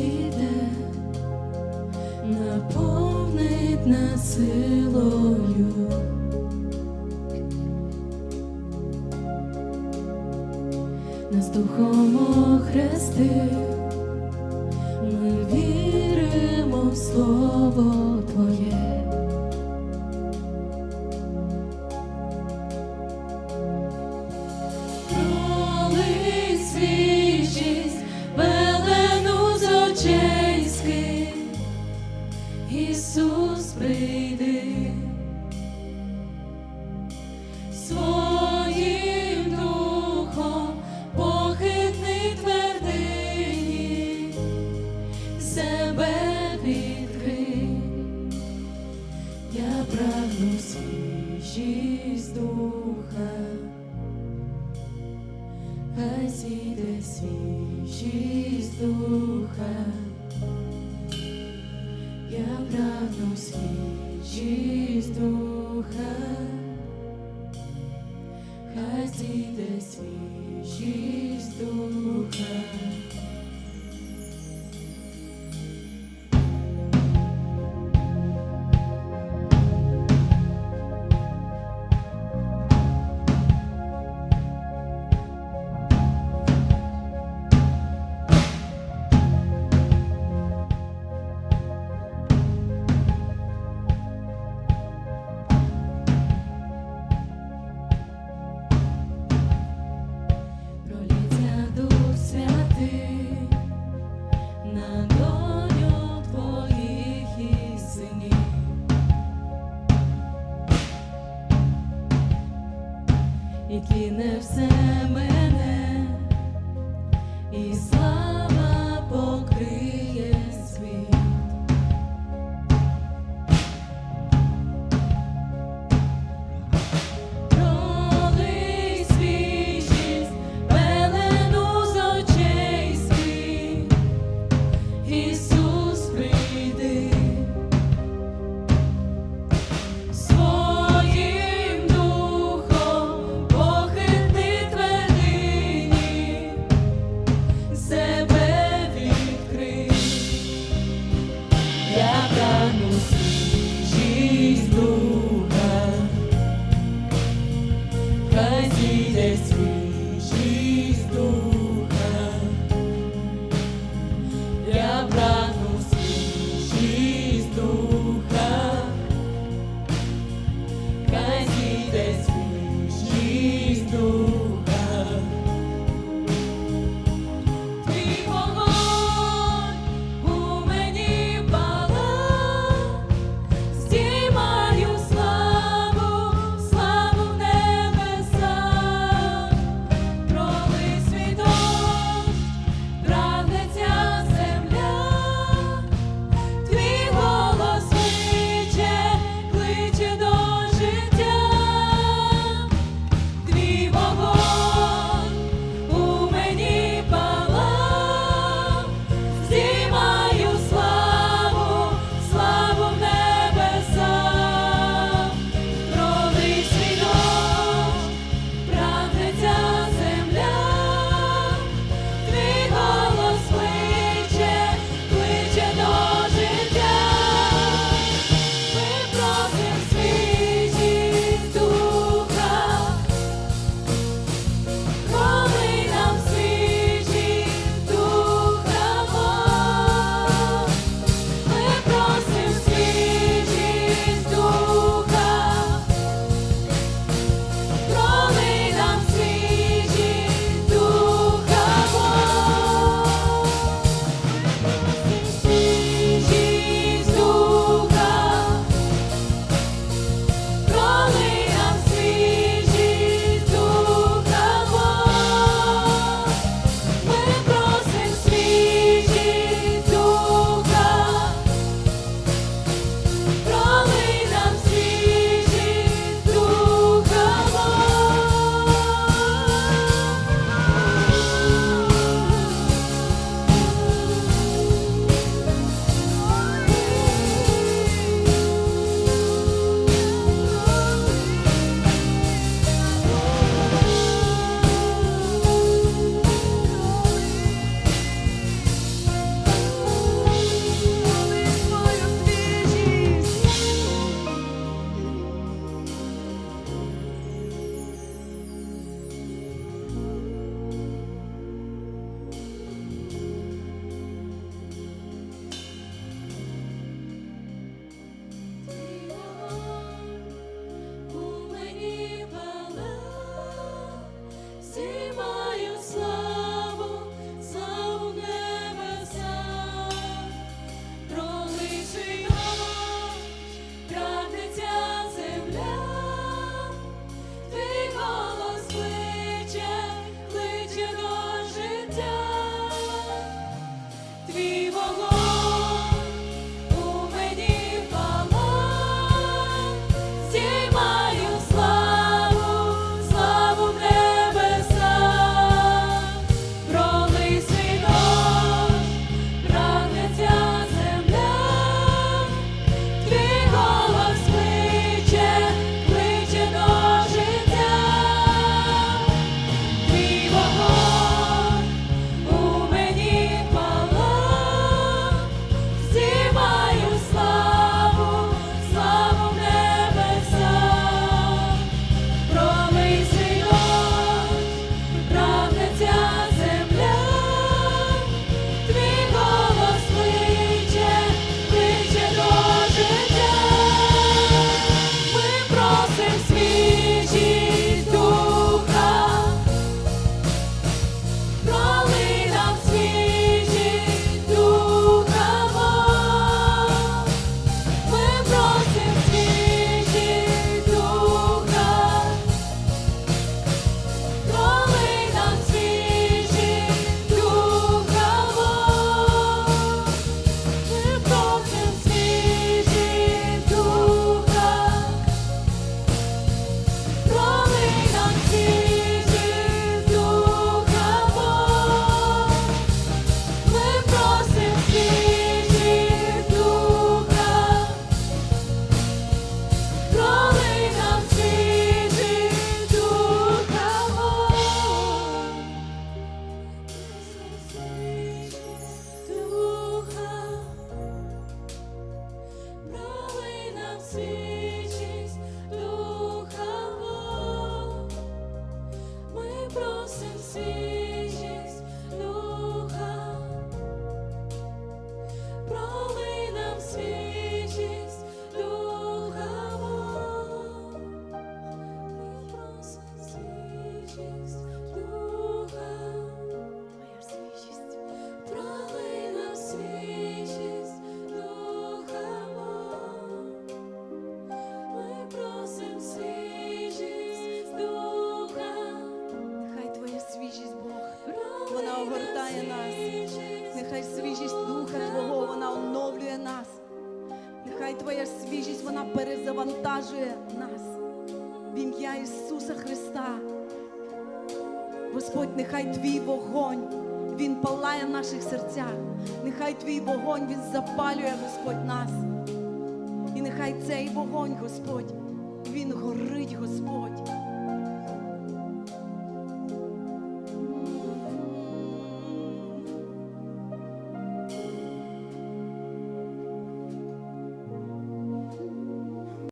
зійде, наповнить нас силою. Нас духом охрестив Давно свіжість духа, хай зійде свіжість духа. і кине все мене. І слава Твоя свіжість, вона перезавантажує нас. В ім'я Ісуса Христа. Господь, нехай Твій вогонь, Він палає в наших серцях. Нехай Твій вогонь, Він запалює, Господь, нас. І нехай цей вогонь, Господь, Він горить, Господь.